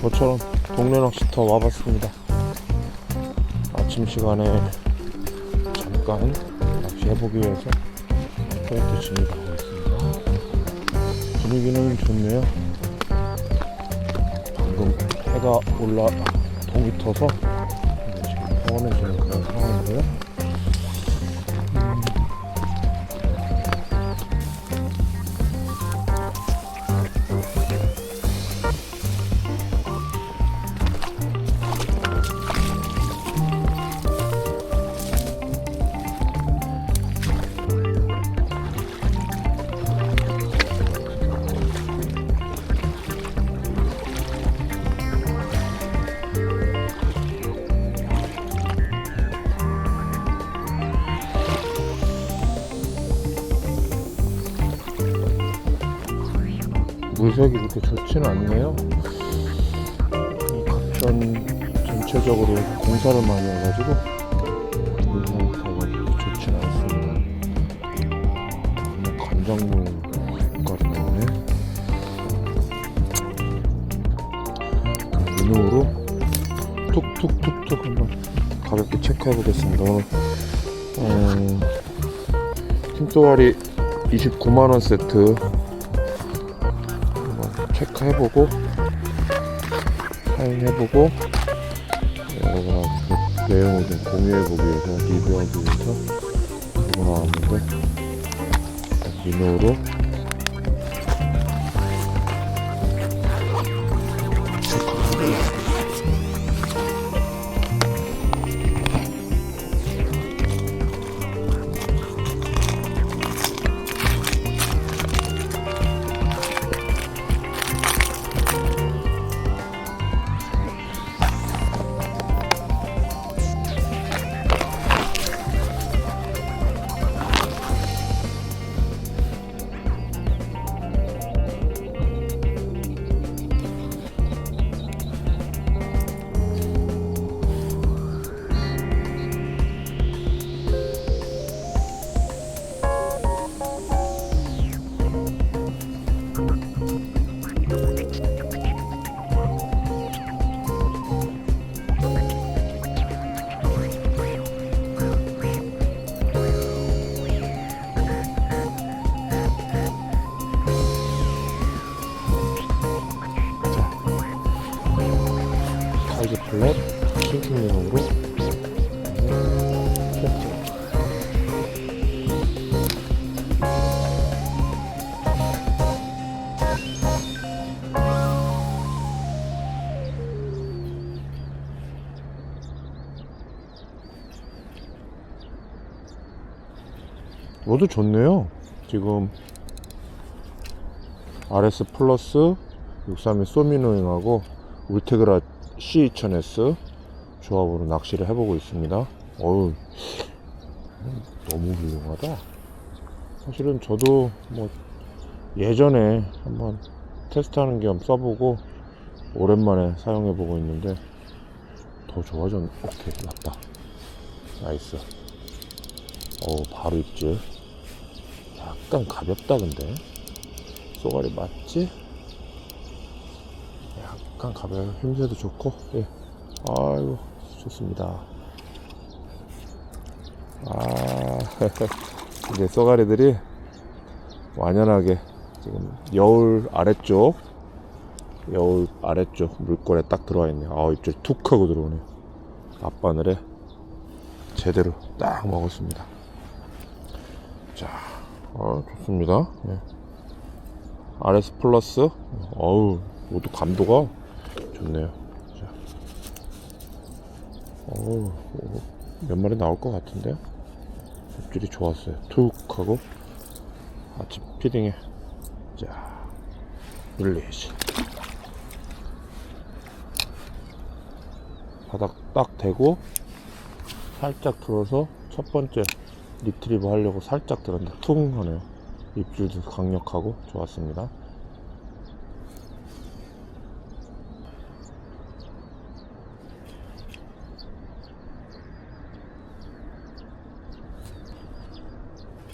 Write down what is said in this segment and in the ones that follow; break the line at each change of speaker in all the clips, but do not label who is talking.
저처럼 동네 낚시터 와봤습니다. 아침 시간에 잠깐 낚시해보기 위해서 포인트 진입하고 있습니다. 분위기는 좋네요. 방금 해가 올라 동이 터서 지금 평온해지는 그런 상황인데요. 물색이 그렇게 좋지는 않네요. 이 각천 전체적으로 공사를 많이 해가지고 물 상태가 그렇게 좋지는 않습니다. 간장물 색깔이 나오네. 민호로 툭툭툭툭 한번 가볍게 체크해 보겠습니다. 오늘 음, 킹쏘아리 29만원 세트 체크 해보고 사용해보고 여러 가지 내용을 좀 공유해보기 위해서 리뷰하기 위해서 들고 나왔는데 민호로 킹킹링으로. 세트 모두 좋네요. 지금 RS 플러스 632 소미노잉하고 울테그라 C2000S 조합으로 낚시를 해보고 있습니다. 어우, 너무 훌륭하다. 사실은 저도 뭐 예전에 한번 테스트하는 겸 써보고 오랜만에 사용해보고 있는데 더 좋아졌, 오케이, 맞다. 나이스. 어우, 바로 입질. 약간 가볍다, 근데. 쏘가리 맞지? 약간 가벼워 힘새도 좋고 예. 아이고 좋습니다. 아 이제 쏘가리들이 완연하게 지금 여울 아래쪽 여울 아래쪽 물골에 딱 들어와 있네요. 아 입질 툭 하고 들어오네 앞바늘에 제대로 딱 먹었습니다. 자 아, 좋습니다. 예. RS 플러스? 어우 모두 감도가 좋네요. 자. 어우, 어, 몇 마리 나올 것 같은데요? 입질이 좋았어요. 툭 하고 아침 피딩에 자 릴리시 바닥 딱 대고 살짝 들어서 첫 번째 리트리버 하려고 살짝 들었는데 퉁 하네요. 입질도 강력하고 좋았습니다.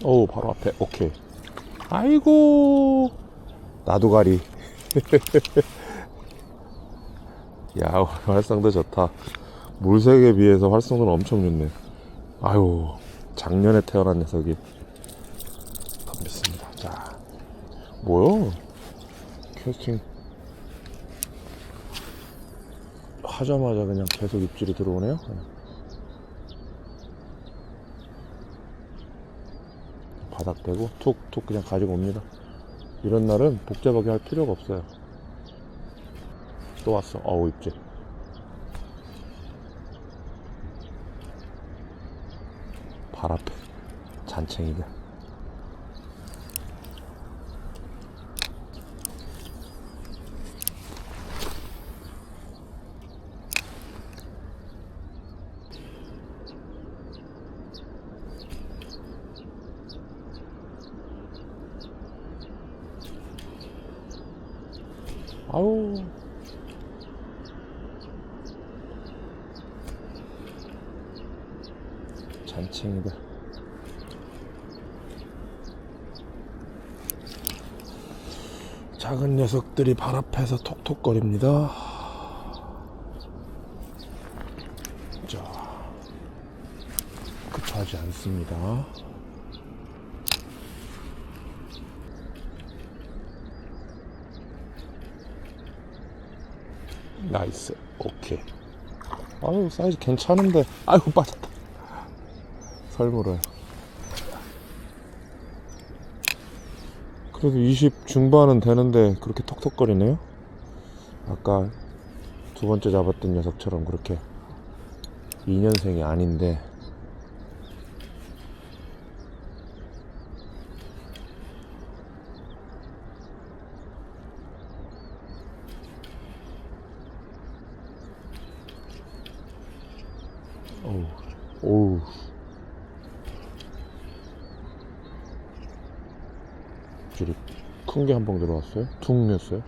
오 바로 앞에. 오케이. 아이고. 나도 가리. 야 활성도 좋다. 물색에 비해서 활성도는 엄청 좋네. 아유 작년에 태어난 녀석이. 덤볐습니다. 자 뭐야 캐스팅. 하자마자 그냥 계속 입질이 들어오네요 바닥 대고 툭툭 그냥 가지고 옵니다. 이런 날은 복잡하게 할 필요가 없어요. 또 왔어. 어우 입질. 발 앞에. 잔챙이가 아우 잔챙이다. 작은 녀석들이 발 앞에서 톡톡거립니다. 자 급하지 않습니다. 나이스 오케이. 아유 사이즈 괜찮은데 아이고 빠졌다 설물어요 그래도 20 중반은 되는데 그렇게 톡톡거리네요? 아까 두 번째 잡았던 녀석처럼 그렇게 2년생이 아닌데 어우, 어우. 줄이 큰게한봉 들어왔어요? 퉁 냈어요?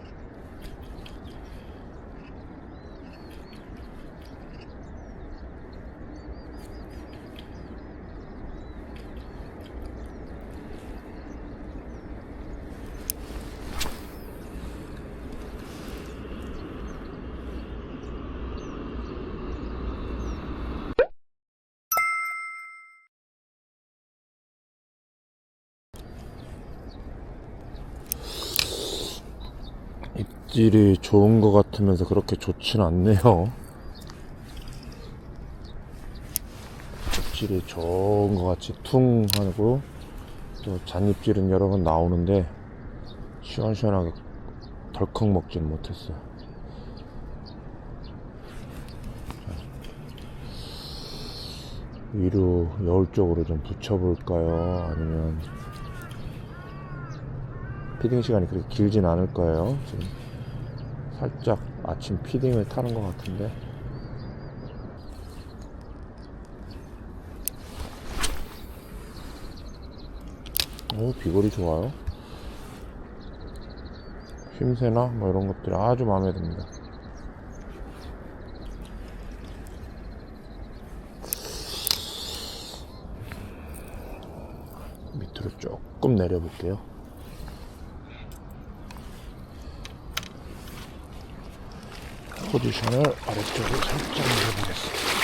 입질이 좋은 것 같으면서 그렇게 좋진 않네요. 입질이 좋은 것 같이 퉁 하고 또 잔입질은 여러 번 나오는데 시원시원하게 덜컥 먹지는 못했어요. 위로 여울 쪽으로 좀 붙여볼까요? 아니면 피딩 시간이 그렇게 길진 않을 거예요. 지금 살짝 아침 피딩을 타는 것 같은데. 오, 비거리 좋아요. 힘새나 뭐 이런 것들이 아주 마음에 듭니다. 밑으로 조금 내려볼게요. 포지션을 아래쪽으로 살짝 내려보겠습니다.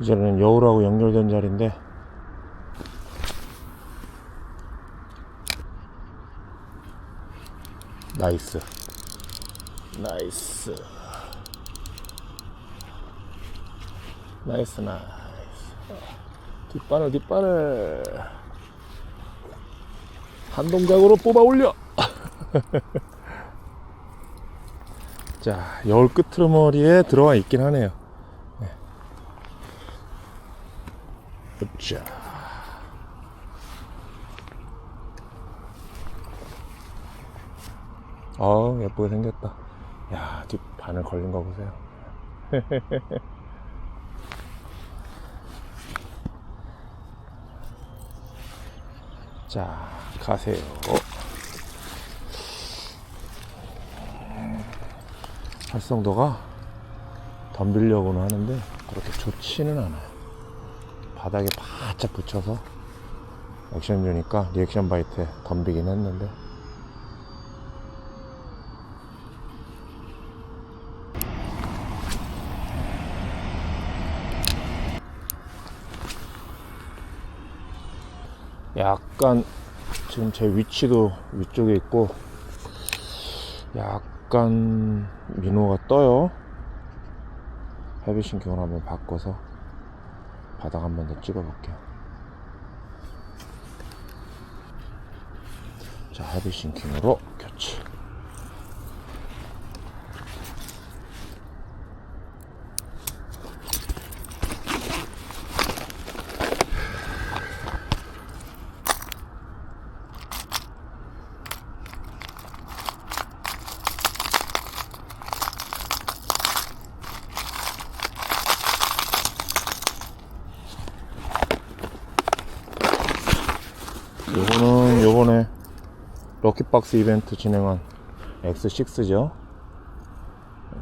이제는 여울하고 연결된 자리인데. 나이스. 나이스. 나이스 나이스. 뒷바늘 뒷바늘. 한 동작으로 뽑아 올려. 자 여울 끄트머리에 들어와 있긴 하네요 자. 어 예쁘게 생겼다. 야, 뒷 바늘 걸린 거 보세요. 자, 가세요. 활성도가 덤비려고는 하는데 그렇게 좋지는 않아요. 바닥에 바짝 붙여서 액션 주니까 리액션 바이트에 덤비긴 했는데. 약간 지금 제 위치도 위쪽에 있고 약간 민호가 떠요. 헤비싱킹을 한번 바꿔서 바닥 한 번 더 찍어 볼게요. 자 헤비싱킹으로 교체 요거는 요번에 럭키박스 이벤트 진행한 X6죠.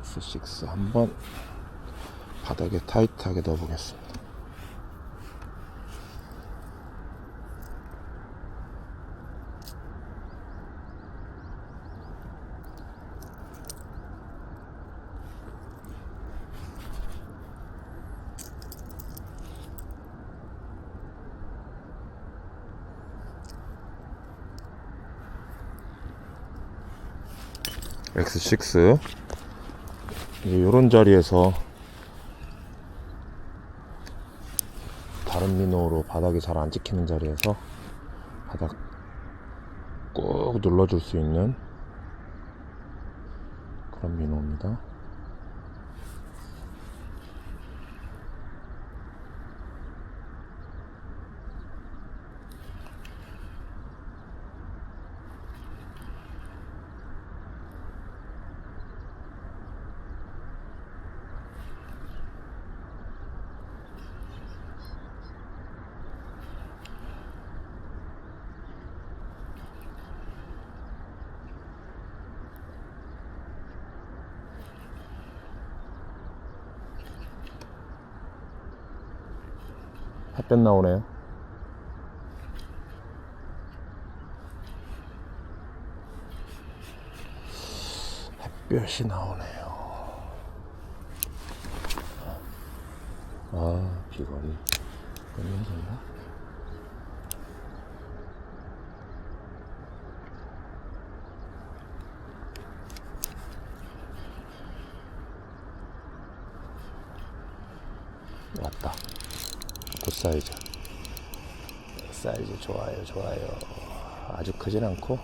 X6 한번 바닥에 타이트하게 넣어 보겠습니다 X6 이제 요런 자리에서 다른 민호로 바닥이 잘 안 찍히는 자리에서 바닥 꾹 눌러줄 수 있는 그런 민호입니다. 햇볕 나오네요. 햇볕이 나오네요. 아, 비거리 끝내줬나? 왔다. 굿 사이즈. 사이즈 좋아요, 좋아요. 아주 크진 않고.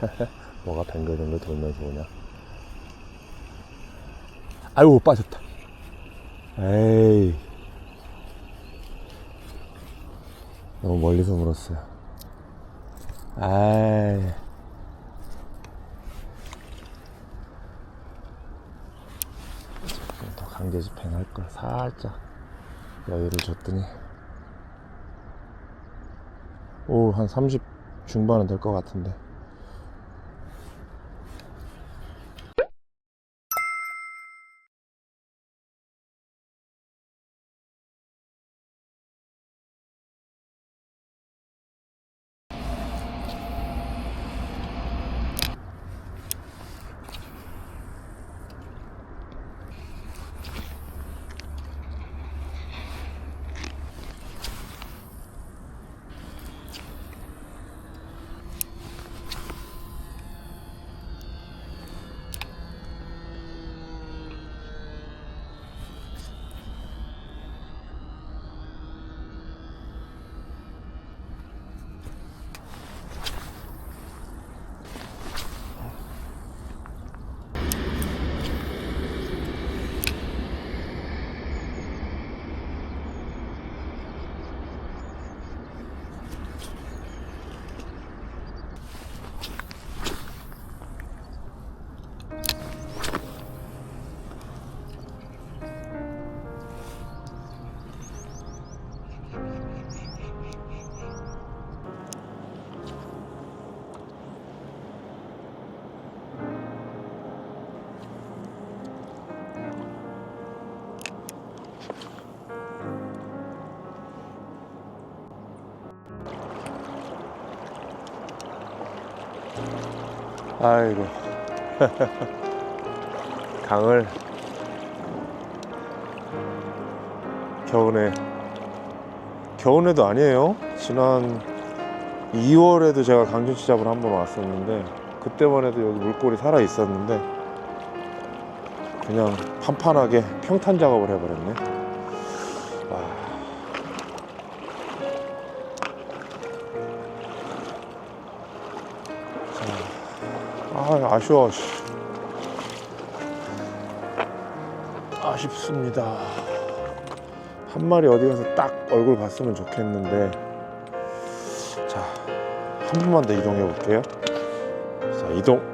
뭐가 뱅글뱅글 돌면서 오냐. 아이고, 빠졌다. 에이. 너무 멀리서 물었어요. 아이. 좀더 강제 집행할 걸 살짝 여유를 줬더니 오 한 30 중반은 될 것 같은데 아이고. 강을 겨우내. 겨우내도 아니에요. 지난 2월에도 제가 강준치 잡으러 한 번 왔었는데 그때만 해도 여기 물골이 살아 있었는데 그냥 판판하게 평탄 작업을 해버렸네. 아 아쉬워. 씨. 아쉽습니다. 한 마리 어디 가서 딱 얼굴 봤으면 좋겠는데 자, 한 번만 더 이동해 볼게요. 자, 이동.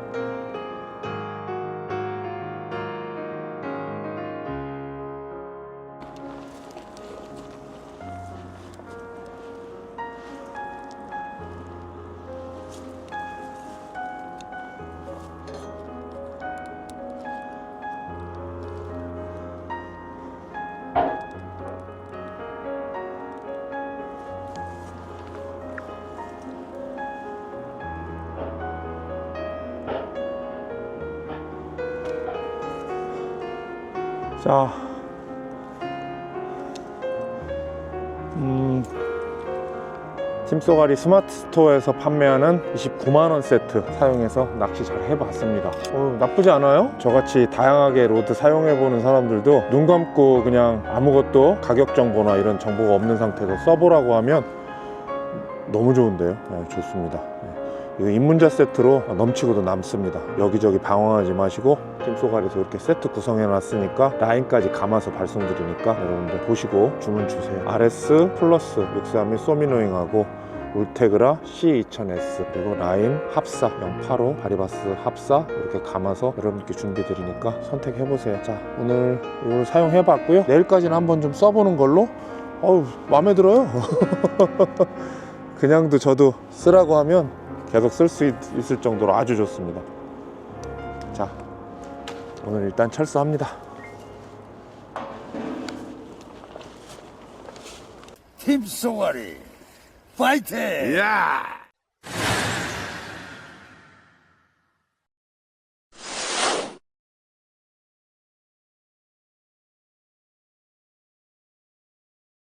자, 음, 팀쏘가리 스마트 스토어에서 판매하는 29만원 세트 사용해서 낚시 잘 해봤습니다. 어, 나쁘지 않아요? 저같이 다양하게 로드 사용해보는 사람들도 눈 감고 그냥 아무것도 가격 정보나 이런 정보가 없는 상태에서 써보라고 하면 너무 좋은데요? 네, 좋습니다. 네. 이거 입문자 세트로 넘치고도 남습니다. 여기저기 방황하지 마시고 팀소갈에서 이렇게 세트 구성해 놨으니까 라인까지 감아서 발송드리니까 여러분들 보시고 주문 주세요. RS 플러스 631 소미노잉하고 울테그라 C2000S 그리고 라임 합사 085 바리바스 합사 이렇게 감아서 여러분께 준비 드리니까 선택해 보세요. 자 오늘 이걸 사용해 봤고요. 내일까지는 한번 좀 써보는 걸로. 어우 마음에 들어요. 그냥도 저도 쓰라고 하면 계속 쓸 수 있을 정도로 아주 좋습니다. 자, 오늘 일단 철수합니다.
팀 쏘가리 파이팅!
야!